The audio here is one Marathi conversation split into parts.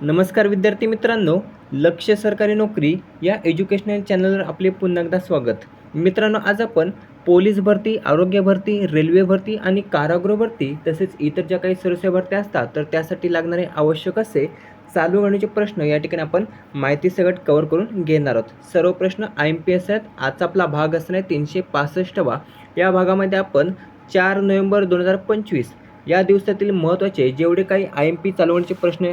नमस्कार विद्यार्थी मित्रांनो लक्ष सरकारी नोकरी या एज्युकेशनल चॅनलवर आपले पुन्हा एकदा स्वागत. मित्रांनो आज आपण पोलीस भरती आरोग्य भरती रेल्वे भरती आणि कारागृह भरती तसेच इतर ज्या काही सर्वसेवा भरत्या असतात तर त्यासाठी लागणारे आवश्यक असे चालू गणितचे प्रश्न या ठिकाणी आपण माहिती सगळं कवर करून घेणार आहोत. सर्व प्रश्न आय एम पी एस आहेत आजचा आपला भाग असणार आहे तीनशे पासष्टवा. या भागामध्ये आपण चार नोव्हेंबर दोन हजार पंचवीस या दिवसातील महत्त्वाचे जेवढे काही आय एम पी चालवण्याचे प्रश्न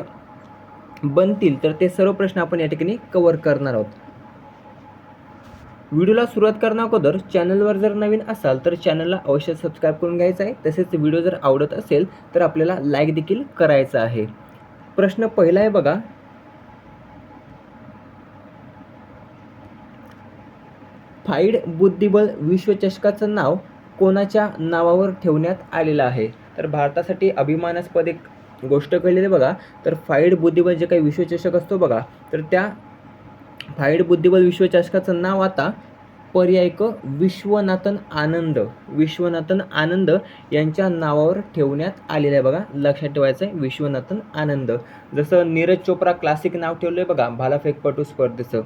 बनतील तर ते सर्व प्रश्न आपण या ठिकाणी कवर करणार आहोत. व्हिडिओला सुरुवात करण्या अगोदर चॅनलवर जर नवीन असाल तर चॅनलला अवश्य सबस्क्राईब करून घ्यायचं आहे. तसेच व्हिडिओ जर आवडत असेल तर आपल्याला लाईक देखील करायचा आहे. प्रश्न पहिला आहे बघा. फाईड बुद्धिबळ विश्वचषकाचं नाव कोणाच्या नावावर ठेवण्यात आलेलं आहे? तर भारतासाठी अभिमानास्पद एक गोष्ट कळलेली बघा तर फाईड बुद्धिबळ जे काही विश्वचषक असतो बघा तर त्या फाईड बुद्धिबळ विश्वचषकाचं नाव आता पर्याय क विश्वनाथन आनंद विश्वनाथन आनंद यांच्या नावावर ठेवण्यात आलेलं आहे बघा लक्षात ठेवायचं आहे विश्वनाथन आनंद. जसं नीरज चोप्रा क्लासिक नाव ठेवलं आहे बघा भालाफेकपटू स्पर्धेचं.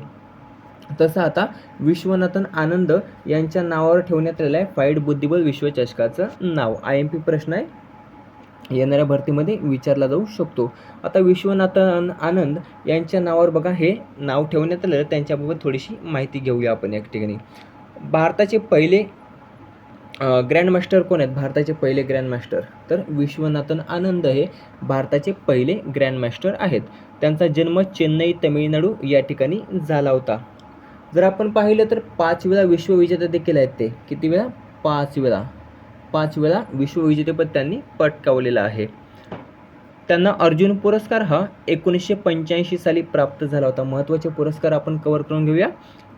तसं आता विश्वनाथन आनंद यांच्या नावावर ठेवण्यात आलेलं आहे फाईड बुद्धिबळ विश्वचषकाचं नाव. आय एम पी प्रश्न आहे. येणाऱ्या भरतीमध्ये विचारला जाऊ शकतो. आता विश्वनाथन आनंद यांच्या नावावर बघा हे नाव ठेवण्यात आलं त्यांच्याबाबत थोडीशी माहिती घेऊया आपण या ठिकाणी. भारताचे पहिले ग्रँडमास्टर कोण आहेत? भारताचे पहिले ग्रँडमास्टर. तर विश्वनाथन आनंद हे भारताचे पहिले ग्रँडमास्टर आहेत. त्यांचा जन्म चेन्नई तमिळनाडू या ठिकाणी झाला होता. जर आपण पाहिलं तर पाच वेळा विश्वविजेते देखील आहेत ते. किती वेळा? पाच वेळा. पाच वेळा विश्वविजेतेपद त्यांनी पटकावलेलं आहे. त्यांना अर्जुन पुरस्कार हा एकोणीसशे पंच्याऐंशी साली प्राप्त झाला होता. महत्त्वाचे पुरस्कार आपण कवर करून घेऊया.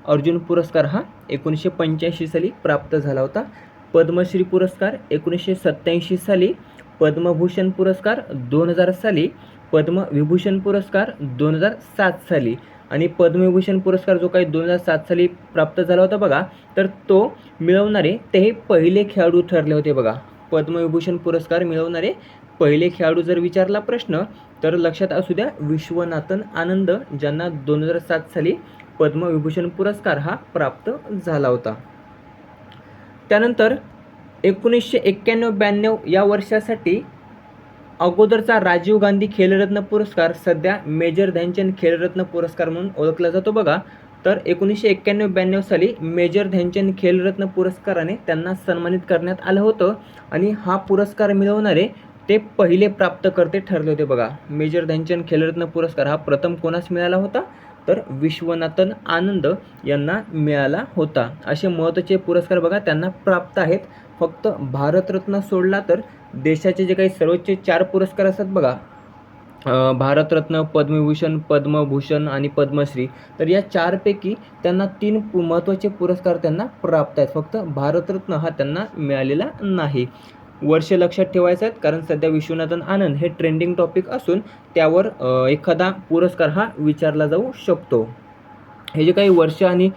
अर्जुन पुरस्कार हा एकोणीसशे पंच्याऐंशी साली प्राप्त झाला होता. पद्मश्री पुरस्कार एकोणीसशे सत्त्याऐंशी साली. पद्मभूषण पुरस्कार दोन हजार साली. पद्मविभूषण पुरस्कार दोन हजार सात साली. आणि पद्मविभूषण पुरस्कार जो काही दोन हजार सात साली प्राप्त झाला होता बघा तर तो मिळवणारे ते हे पहिले खेळाडू ठरले होते बघा. पद्मविभूषण पुरस्कार मिळवणारे पहिले खेळाडू जर विचारला प्रश्न तर लक्षात असू द्या विश्वनाथन आनंद ज्यांना दोन हजार सात साली पद्मविभूषण पुरस्कार हा प्राप्त झाला होता. त्यानंतर एकोणीसशे एक्क्याण्णव ब्याण्णव या वर्षासाठी अगोदरचा राजीव गांधी खेलरत्न पुरस्कार सध्या मेजर ध्यानचंद खेलरत्न पुरस्कार म्हणून ओळखला जातो. बघा तर एकोणीसशे एक्क्याण्णव ब्याण्णव साली मेजर ध्यानचंद खेलरत्न पुरस्काराने त्यांना सन्मानित करण्यात आलं होतं आणि हा पुरस्कार मिळवणारे ते पहिले प्राप्तकर्ते ठरले होते. बघा मेजर ध्यानचंद खेलरत्न पुरस्कार हा प्रथम कोणास मिळाला होता? तर विश्वनाथन आनंद यांना मिळाला होता. असे महत्त्वाचे पुरस्कार बघा त्यांना प्राप्त आहेत. फक्त भारतरत्न सोडला तर देशाचे जे काही सर्वोच्च चार पुरस्कार असतात बघा भारतरत्न पद्मविभूषण पद्मभूषण आणि पद्मश्री तर या चारपैकी त्यांना तीन पु महत्त्वाचे पुरस्कार त्यांना प्राप्त आहेत. फक्त भारतरत्न हा त्यांना मिळालेला नाही. वर्ष लक्षात ठेवायचं आहेत कारण सध्या विश्वनाथन आनंद हे ट्रेंडिंग टॉपिक असून त्यावर एखादा पुरस्कार हा विचारला जाऊ शकतो. हे जे काही वर्ष आणि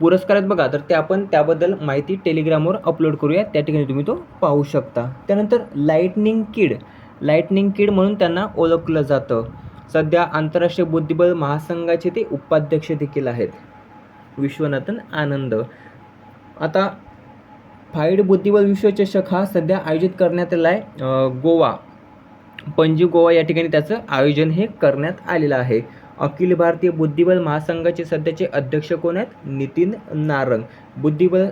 पुरस्कार आहेत बघा तर ते आपण त्याबद्दल माहिती टेलिग्रामवर अपलोड करूया. त्या ठिकाणी तुम्ही तो पाहू शकता. त्यानंतर लाईटनिंग किड लाईटनिंग किड म्हणून त्यांना ओळखलं जातं. सध्या आंतरराष्ट्रीय बुद्धिबळ महासंघाचे ते उपाध्यक्ष देखील आहेत. विश्वनाथन आनंद. आता फाईड बुद्धिबळ विश्वचषक हा सध्या आयोजित करण्यात आला आहे गोवा. पणजी गोवा या ठिकाणी त्याचं आयोजन हे करण्यात आलेलं आहे. अखिल भारतीय बुद्धिबळ महासंघाचे सध्याचे अध्यक्ष कोण आहेत? नितीन नारंग. बुद्धिबळ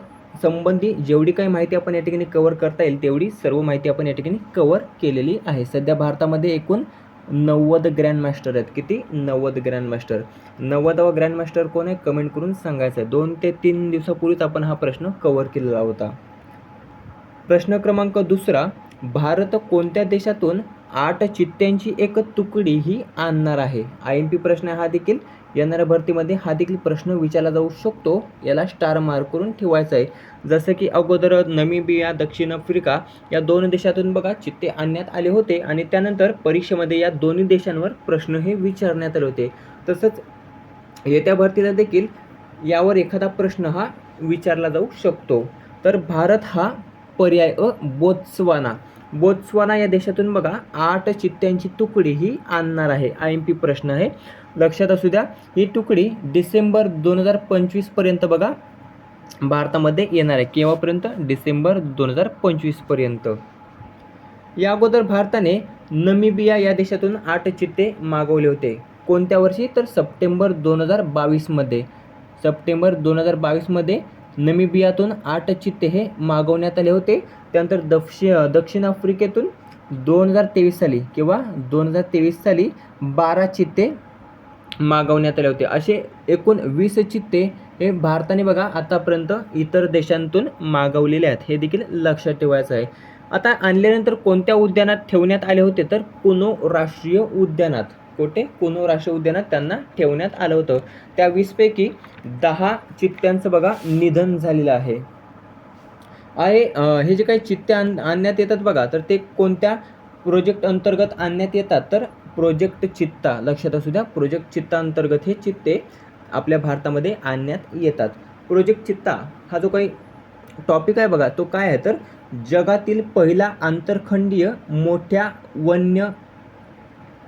संबंधी जेवढी काही माहिती आपण या ठिकाणी कवर करता येईल तेवढी सर्व माहिती आपण या ठिकाणी कवर केलेली आहे. सध्या भारतामध्ये एकूण नव्वद ग्रँडमास्टर आहेत. किती? नव्वद ग्रँडमास्टर नव्वदावा ग्रँडमास्टर कोण आहे? कमेंट करून सांगायचं आहे. दोन ते तीन दिवसापूर्वीच आपण हा प्रश्न कवर केलेला होता. प्रश्न क्रमांक दुसरा भारत कोणत्या देशातून आठ चित्त्यांची एक तुकडी ही आणणार आहे? आय एम पी प्रश्न हा देखील. येणाऱ्या भरतीमध्ये हा देखील प्रश्न विचारला जाऊ शकतो. याला स्टार मार्क करून ठेवायचा आहे. जसं की अगोदर नमिबिया दक्षिण आफ्रिका या दोन देशातून बघा चित्ते आणण्यात आले होते आणि त्यानंतर परीक्षेमध्ये या दोन्ही देशांवर प्रश्न हे विचारण्यात आले होते. तसंच येत्या भरतीला देखील यावर एखादा प्रश्न हा विचारला जाऊ शकतो. तर भारत हा पर्याय अ बोत्सवाना. बोत्सवाना या देशातून बघा आठ चित्त्यांची तुकडी ही आणणार आहे. आय एम पी प्रश्न आहे. लक्षात असू द्या ही तुकडी डिसेंबर दोन हजार पंचवीसपर्यंत बघा भारतामध्ये येणार आहे. केव्हापर्यंत? डिसेंबर दोन हजार पंचवीसपर्यंत या अगोदर भारताने नमिबिया या देशातून आठ चित्ते मागवले होते. कोणत्या वर्षी? तर सप्टेंबर दोन हजार बावीसमध्ये सप्टेंबर दोन हजार बावीसमध्ये नमिबियातून आठ चित्ते हे मागवण्यात आले होते. त्यानंतर दक्षि दक्षिण आफ्रिकेतून दोन हजार तेवीस साली किंवा दोन हजार तेवीस साली बारा चित्ते मागवण्यात आले होते. असे एकूण वीस चित्ते हे भारताने बघा आतापर्यंत इतर देशांतून मागवलेले आहेत. हे देखील लक्षात ठेवायचं आहे. आता आणल्यानंतर कोणत्या उद्यानात ठेवण्यात आले होते? तर कुनो राष्ट्रीय उद्यानात. कोटे कुनो राष्ट्रीय उद्यानात त्यांना ठेवण्यात आलं होतं. त्या वीसपैकी दहा चित्त्यांचं बघा निधन झालेलं आहे. आहे हे जे काही चित्ते आण आणण्यात येतात बघा तर ते कोणत्या प्रोजेक्ट अंतर्गत आणण्यात येतात? तर प्रोजेक्ट चित्ता लक्षात असू द्या प्रोजेक्ट चित्ता अंतर्गत हे चित्ते आपल्या भारतामध्ये आणण्यात येतात. प्रोजेक्ट चित्ता हा जो काही टॉपिक आहे बघा तो काय आहे? तर जगातील पहिला आंतरखंडीय मोठ्या वन्य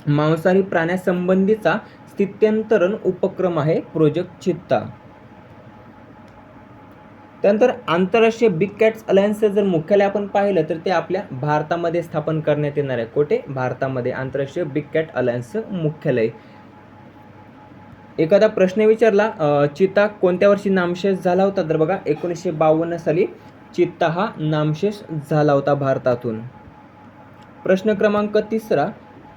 मांसाहारी प्राण्यासंबंधीचा स्थित्यंतरण उपक्रम आहे प्रोजेक्ट चित्ता. त्यानंतर आंतरराष्ट्रीय बिग कॅट्स अलायन्सचं जर मुख्यालय आपण पाहिलं तर ते आपल्या भारतामध्ये स्थापन करण्यात येणार आहे. कोठे? भारतामध्ये आंतरराष्ट्रीय बिग कॅट अलायन्सचं मुख्यालय. एखादा प्रश्न विचारला चित्ता कोणत्या वर्षी नामशेष झाला होता? तर बघा एकोणीसशे बावन्न साली चित्ता हा नामशेष झाला होता भारतातून. प्रश्न क्रमांक तिसरा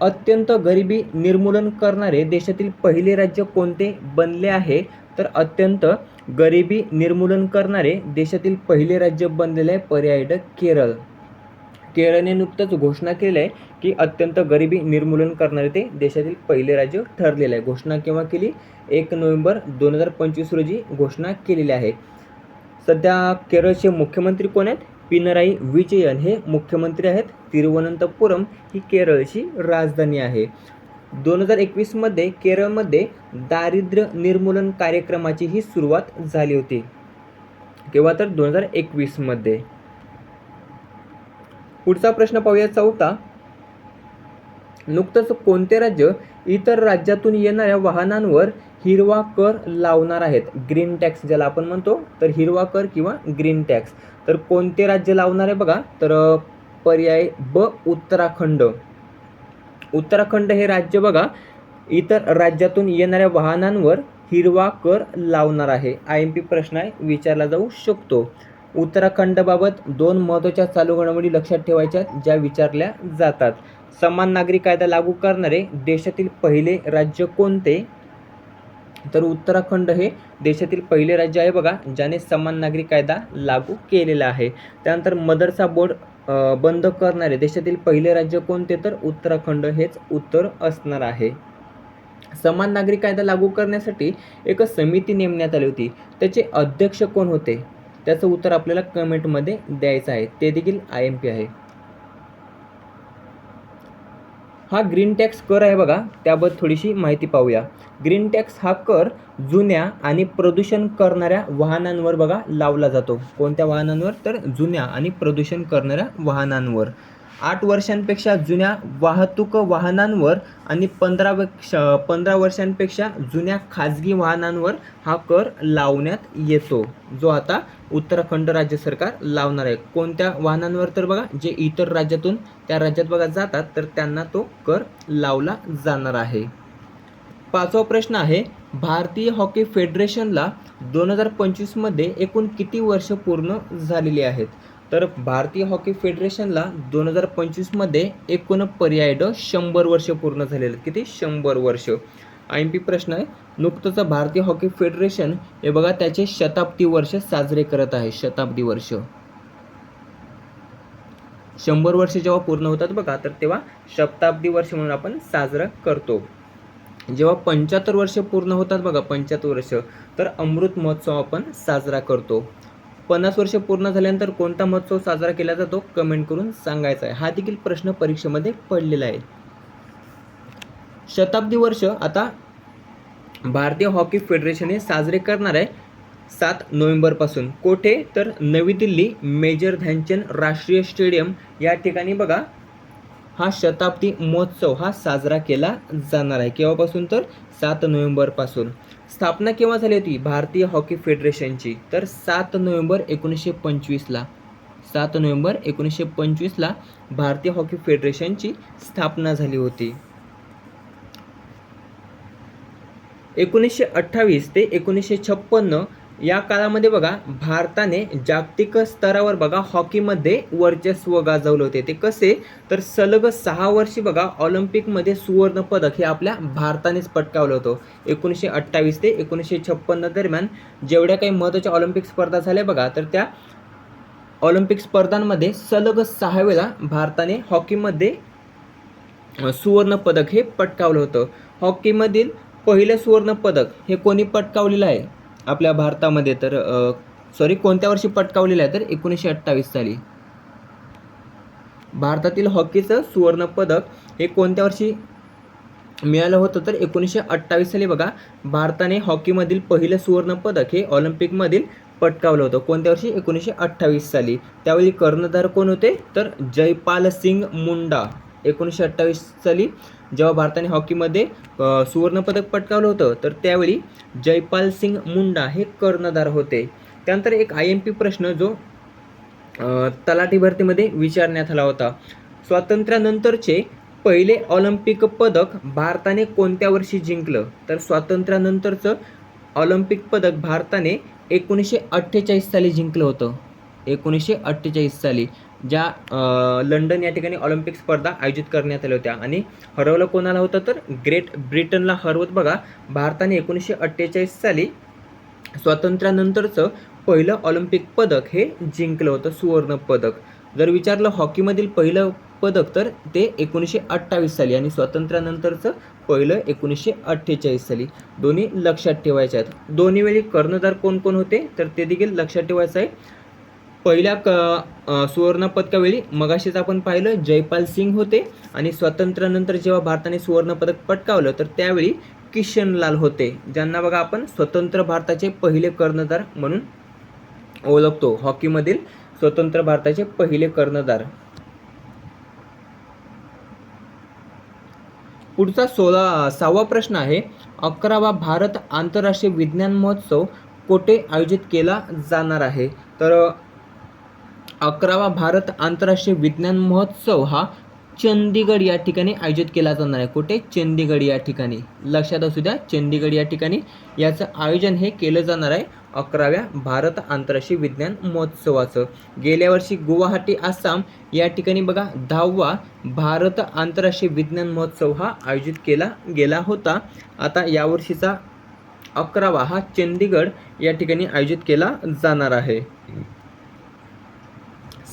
अत्यंत गरिबी निर्मूलन करणारे देशातील पहिले राज्य कोणते बनले आहे? तर अत्यंत गरिबी निर्मूलन करणारे देशातील पहिले राज्य बनलेले आहे पर्यायड केरळ. केरळने नुकतंच घोषणा केली आहे की अत्यंत गरिबी निर्मूलन करणारे ते देशातील पहिले राज्य ठरलेलं आहे. घोषणा केव्हा केली? एक नोव्हेंबर दोन हजार पंचवीस रोजी घोषणा केलेली आहे. सध्या केरळचे मुख्यमंत्री कोण आहेत? पिनराई विजयन हे मुख्यमंत्री आहेत. तिरुवनंतपुरम ही केरळची राजधानी आहे. दोन हजार एकवीसमध्ये केरळमध्ये दारिद्र्य निर्मूलन कार्यक्रमाची ही सुरुवात झाली होती. केव्हा तर दोन हजार एकवीसमध्ये पुढचा प्रश्न पाहूया चौथा. नुकतंच कोणते राज्य इतर राज्यातून येणाऱ्या वाहनांवर हिरवा कर लावणार आहेत. ग्रीन टॅक्स ज्याला आपण म्हणतो तर हिरवा कर किंवा ग्रीन टॅक्स तर कोणते राज्य लावणार आहे बघा? तर पर्याय ब उत्तराखंड. उत्तराखंड हे राज्य बघा इतर राज्यातून येणाऱ्या वाहनांवर हिरवा कर लावणार आहे. आय एम पी प्रश्न आहे विचारला जाऊ शकतो. उत्तराखंडबाबत दोन महत्त्वाच्या चालू घडामोडी लक्षात ठेवायच्या ज्या विचारल्या जातात. समान नागरी कायदा लागू करणारे देशातील पहिले राज्य कोणते? तर उत्तराखंड हे देशातील पहिले राज्य आहे बघा ज्याने समान नागरी कायदा लागू केलेला आहे. त्यानंतर मदरसा बोर्ड बंद करणारे देशातील पहिले राज्य कोणते? तर उत्तराखंड हेच उत्तर असणार आहे. समान नागरी कायदा लागू करण्यासाठी एक समिती नेमण्यात आली होती. त्याचे अध्यक्ष कोण होते? त्याचं उत्तर आपल्याला कमेंटमध्ये द्यायचं आहे. ते देखील आय एम पी आहे. हा ग्रीन टॅक्स कर आहे बघा त्याबद्दल थोडीशी माहिती पाहूया. ग्रीन टॅक्स हा कर जुन्या आणि प्रदूषण करणाऱ्या वाहनांवर बघा लावला जातो. कोणत्या वाहनांवर? तर जुन्या आणि प्रदूषण करणाऱ्या वाहनांवर. आठ वर्षांपेक्षा जुन्या वाहतूक वाहनांवर आणि पंधरा वर्ष पंधरा वर्षांपेक्षा जुन्या खाजगी वाहनांवर हा कर लावण्यात येतो. जो आता उत्तराखंड राज्य सरकार लावणार आहे. कोणत्या वाहनांवर तर बघा जे इतर राज्यातून त्या राज्यात बघा जातात तर त्यांना तो कर लावला जाणार आहे. पाचवा प्रश्न आहे भारतीय हॉकी फेडरेशनला दोन हजार पंचवीसमध्ये एकूण किती वर्ष पूर्ण झालेली आहेत? तर भारतीय हॉकी फेडरेशनला दोन हजार पंचवीसमध्ये एकूण पर्याय ड शंभर वर्ष पूर्ण झालेले आहेत. किती? शंभर वर्ष. आय एम पी प्रश्न आहे नुकतंच भारतीय हॉकी फेडरेशन हे बघा त्याचे शताब्दी वर्ष साजरे करत आहे. शताब्दी वर्ष. शंभर वर्ष जेव्हा पूर्ण होतात बघा तर तेव्हा शताब्दी वर्ष म्हणून आपण साजरा करतो. जेव्हा पंच्याहत्तर वर्ष पूर्ण होतात बघा पंच्याहत्तर वर्ष तर अमृत महोत्सव आपण साजरा करतो. पन्नास वर्ष पूर्ण झाल्यानंतर कोणता महोत्सव साजरा केला जातो? कमेंट करून सांगायचा आहे. हा देखील प्रश्न परीक्षेमध्ये पडलेला आहे. शताब्दी वर्ष आता भारतीय हॉकी फेडरेशन हे साजरे करणार आहे सात नोव्हेंबरपासून. कोठे? तर नवी दिल्ली मेजर ध्यानचंद राष्ट्रीय स्टेडियम. या ठिकाणी बघा हा शताब्दी महोत्सव हा साजरा केला जाणार आहे. केव्हापासून तर? सात नोव्हेंबरपासून. स्थापना केव्हा झाली होती? भारतीय हॉकी फेडरेशनची. तर सात नोव्हेंबर एकोणीसशे पंचवीसला. सात नोव्हेंबर एकोणीसशे पंचवीसला भारतीय हॉकी फेडरेशनची स्थापना झाली होती. एकोणीसशे अठ्ठावीस ते एकोणीसशे छप्पन्न या काळामध्ये बघा भारताने जागतिक स्तरावर बघा हॉकीमध्ये वर्चस्व गाजवलं होते. ते कसे? तर सलग सहा वर्षी बघा ऑलिम्पिकमध्ये सुवर्ण पदक हे आपल्या भारतानेच पटकावलं होतं. एकोणीसशे अठ्ठावीस ते एकोणीसशे छप्पन्न दरम्यान जेवढ्या काही महत्त्वाच्या ऑलिम्पिक स्पर्धा झाल्या बघा तर त्या ऑलिम्पिक स्पर्धांमध्ये सलग सहा वेळा भारताने हॉकीमध्ये सुवर्ण पदक हे पटकावलं होतं. हॉकीमधील पहिलं सुवर्ण पदक हे कोणी पटकावलेलं आहे? आपल्या भारतामध्ये तर सॉरी कोणत्या वर्षी पटकावलेलं आहे तर एकोणीसशे अठ्ठावीस साली? भारतातील हॉकीचं सुवर्णपदक हे कोणत्या वर्षी मिळालं होतं तर एकोणीसशे अठ्ठावीस साली बघा भारताने हॉकीमधील पहिलं सुवर्णपदक हे ऑलिम्पिकमधील पटकावलं होतं. कोणत्या वर्षी? एकोणीसशे अठ्ठावीस साली. त्यावेळी कर्णधार कोण होते? तर जयपाल सिंग मुंडा. एकोणीसशे अठ्ठावीस साली जेव्हा भारताने हॉकीमध्ये सुवर्णपदक पटकावलं होतं तर त्यावेळी जयपाल सिंग मुंडा हे कर्णधार होते. त्यानंतर एक आय एम पी प्रश्न जो तलाठी भरतीमध्ये विचारण्यात आला होता. स्वातंत्र्यानंतरचे पहिले ऑलिम्पिक पदक भारताने कोणत्या वर्षी जिंकलं? तर स्वातंत्र्यानंतरचं ऑलिम्पिक पदक भारताने एकोणीसशे अठ्ठेचाळीस साली जिंकलं होतं. एकोणीसशे अठ्ठेचाळीस साली. ज्या लंडन या ठिकाणी ऑलिम्पिक स्पर्धा आयोजित करण्यात आल्या होत्या. आणि हरवलं कोणाला होतं तर ग्रेट ब्रिटनला हरवत बघा भारताने एकोणीसशे अठ्ठेचाळीस साली स्वातंत्र्यानंतरचं पहिलं ऑलिम्पिक पदक हे जिंकलं होतं सुवर्ण पदक. जर विचारलं हॉकीमधील पहिलं पदक तर ते एकोणीसशे अठ्ठावीस साली आणि स्वातंत्र्यानंतरचं पहिलं एकोणीसशे अठ्ठेचाळीस साली. दोन्ही लक्षात ठेवायचे आहेत. दोन्ही वेळी कर्णधार कोण कोण होते? तर ते देखील लक्षात ठेवायचं आहे. पहिल्या क सुवर्णपदकावेळी मगाशीच आपण पाहिलं जयपाल सिंग होते आणि स्वातंत्र्यानंतर जेव्हा भारताने सुवर्णपदक पटकावलं तर त्यावेळी किशनलाल होते ज्यांना बघा आपण स्वतंत्र भारताचे पहिले कर्णधार म्हणून ओळखतो. हॉकीमधील स्वतंत्र भारताचे पहिले कर्णधार. पुढचा सोळा सहावा प्रश्न आहे अकरावा भारत आंतरराष्ट्रीय विज्ञान महोत्सव कोठे आयोजित केला जाणार आहे? तर अकरावा भारत आंतरराष्ट्रीय विज्ञान महोत्सव हा चंदीगड या ठिकाणी आयोजित केला जाणार आहे. कुठे? चंदीगड या ठिकाणी. लक्षात असू द्या चंदीगड या ठिकाणी याचं आयोजन हे केलं जाणार आहे अकराव्या भारत आंतरराष्ट्रीय विज्ञान महोत्सवाचं. गेल्या वर्षी गुवाहाटी आसाम या ठिकाणी बघा दहावा भारत आंतरराष्ट्रीय विज्ञान महोत्सव हा आयोजित केला गेला होता. आता यावर्षीचा अकरावा हा चंदीगड या ठिकाणी आयोजित केला जाणार आहे.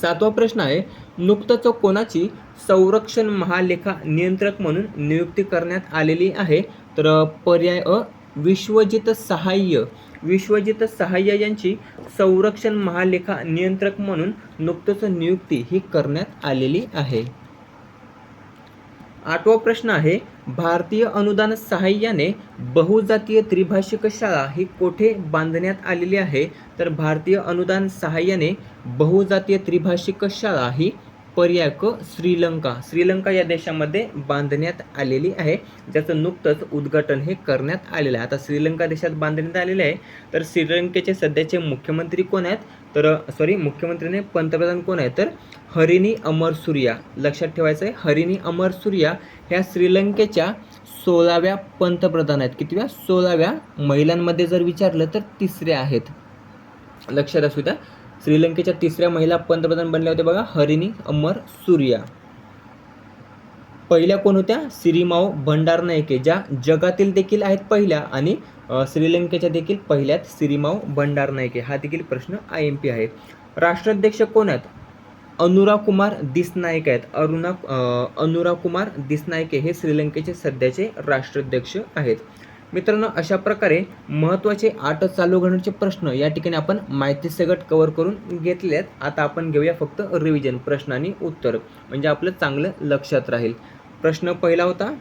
सातवा प्रश्न आहे नुकतंच कोणाची संरक्षण महालेखा नियंत्रक म्हणून नियुक्ती करण्यात आलेली आहे? तर पर्याय अ विश्वजित सहाय्य. विश्वजित सहाय्य यांची संरक्षण महालेखा नियंत्रक म्हणून नुकतंच नियुक्ती ही करण्यात आलेली आहे. आठवा प्रश्न आहे भारतीय अनुदान सहाय्याने बहुजातीय त्रिभाषिक शाळा ही कोठे बांधण्यात आलेली आहे? तर भारतीय अनुदान सहाय्याने बहुजातीय त्रिभाषिक शाळा ही पर्याय श्रीलंका. श्रीलंका या देशामध्ये बांधण्यात आलेली आहे. ज्याचं नुकतंच उद्घाटन हे करण्यात आलेलं आहे. आता श्रीलंका देशात बांधण्यात आलेले आहे. तर श्रीलंकेचे सध्याचे मुख्यमंत्री कोण आहेत? तर सॉरी मुख्यमंत्रीने पंतप्रधान कोण आहेत? तर हरिणी अमर सूर्या. लक्षात ठेवायचं आहे हरिणी अमर सूर्या ह्या श्रीलंकेच्या सोळाव्या पंतप्रधान आहेत. कितव्या? सोळाव्या महिलांमध्ये जर विचारलं तर तिसऱ्या आहेत. लक्षात असू द्या. श्रीलंकेच्या तिसऱ्या महिला पंतप्रधान बनल्या होत्या बघा हरिणी अमर सूर्या. पहिल्या कोण होत्या? सिरिमाओ भंडारनायके ज्या जगातील देखील आहेत पहिल्या आणि श्रीलंकेच्या देखील पहिल्यात भंडार भंडारनायके. हा देखील प्रश्न आय एम पी आहे. राष्ट्राध्यक्ष कोण आहेत? अनुरा कुमार दिसनायक आहेत. अरुणा अनुरा कुमार दिसनायके हे श्रीलंकेचे सध्याचे राष्ट्राध्यक्ष आहेत. मित्रांनो अशा प्रकारे महत्त्वाचे आठ चालू घडण्याचे प्रश्न या ठिकाणी आपण माहिती सगट कव्हर करून घेतले आहेत आता आपण घेऊया फक्त रिव्हिजन प्रश्न आणि उत्तर. म्हणजे आपलं चांगलं लक्षात राहील. प्रश्न पहिला होता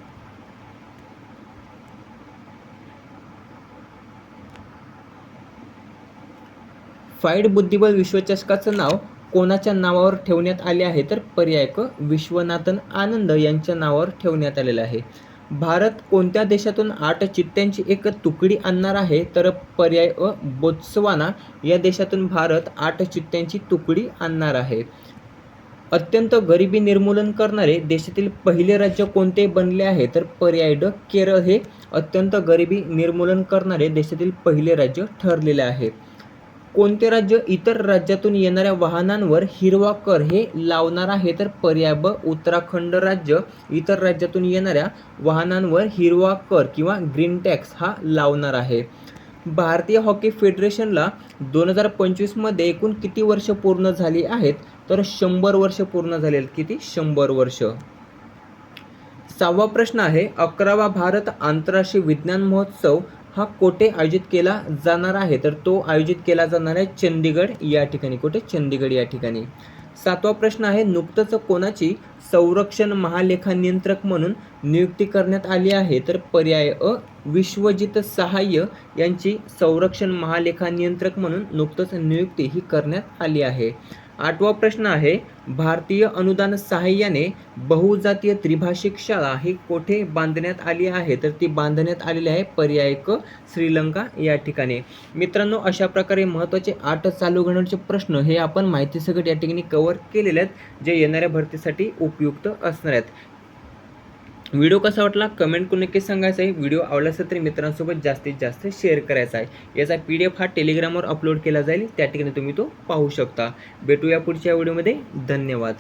फाईड बुद्धिबळ विश्वचषकाचं नाव कोणाच्या नावावर ठेवण्यात आले आहे? तर पर्याय क विश्वनाथन आनंद यांच्या नावावर ठेवण्यात आलेलं आहे. भारत कोणत्या देशातून आठ चित्त्यांची एक तुकडी आणणार आहे? तर पर्याय अ बोत्सवाना या देशातून भारत आठ चित्त्यांची तुकडी आणणार आहे. अत्यंत गरिबी निर्मूलन करणारे देशातील पहिले राज्य कोणते बनले आहे? तर पर्याय ड केरळ हे अत्यंत गरिबी निर्मूलन करणारे देशातील पहिले राज्य ठरलेले आहे. कोणते राज्य इतर राज्यातून येणाऱ्या वाहनांवर हिरवा कर हे लावणार आहे? तर पर्याय ब उत्तराखंड राज्य. इतर राज्यातून येणाऱ्या वाहनांवर हिरवा कर किंवा ग्रीन टॅक्स हा लावणार आहे. भारतीय हॉकी फेडरेशनला दोन हजार पंचवीसमध्ये एकूण किती वर्ष पूर्ण झाली आहेत? तर शंभर वर्ष पूर्ण झाले आहेत. किती? शंभर वर्ष. सहावा प्रश्न आहे अकरावा भारत आंतरराष्ट्रीय विज्ञान महोत्सव हा कोठे आयोजित केला जाणार आहे. तर तो आयोजित केला जाणार आहे चंदीगड या ठिकाणी. कुठे चंदीगड या ठिकाणी. सातवा प्रश्न आहे नुकतंच कोणाची संरक्षण महालेखा नियंत्रक म्हणून नियुक्ती करण्यात आली आहे? तर पर्याय अ विश्वजित सहाय्य यांची संरक्षण महालेखा नियंत्रक म्हणून नुकतंच नियुक्ती ही करण्यात आली आहे. आठवा प्रश्न आहे भारतीय अनुदान सहाय्याने बहुजातीय त्रिभाषिक शाळा ही कोठे बांधण्यात आली आहे? तर ती बांधण्यात आलेली आहे पर्याय क श्रीलंका या ठिकाणी. मित्रांनो अशा प्रकारे महत्त्वाचे आठ चालू घडण्याचे प्रश्न हे आपण माहिती सगळं या ठिकाणी कव्हर केलेले आहेत जे येणाऱ्या भरतीसाठी उपयुक्त असणार आहेत. व्हिडिओ कसा वाटला? कमेंट करून नक्की सांगायचं आहे. व्हिडिओ आवडला असेल तर मित्रांसोबत जास्तीत जास्त शेअर करायचा आहे. याचा पी डी एफ हा टेलिग्रामवर अपलोड केला जाईल. त्या ठिकाणी तुम्ही तो पाहू शकता. भेटूया पुढच्या व्हिडिओमध्ये. धन्यवाद.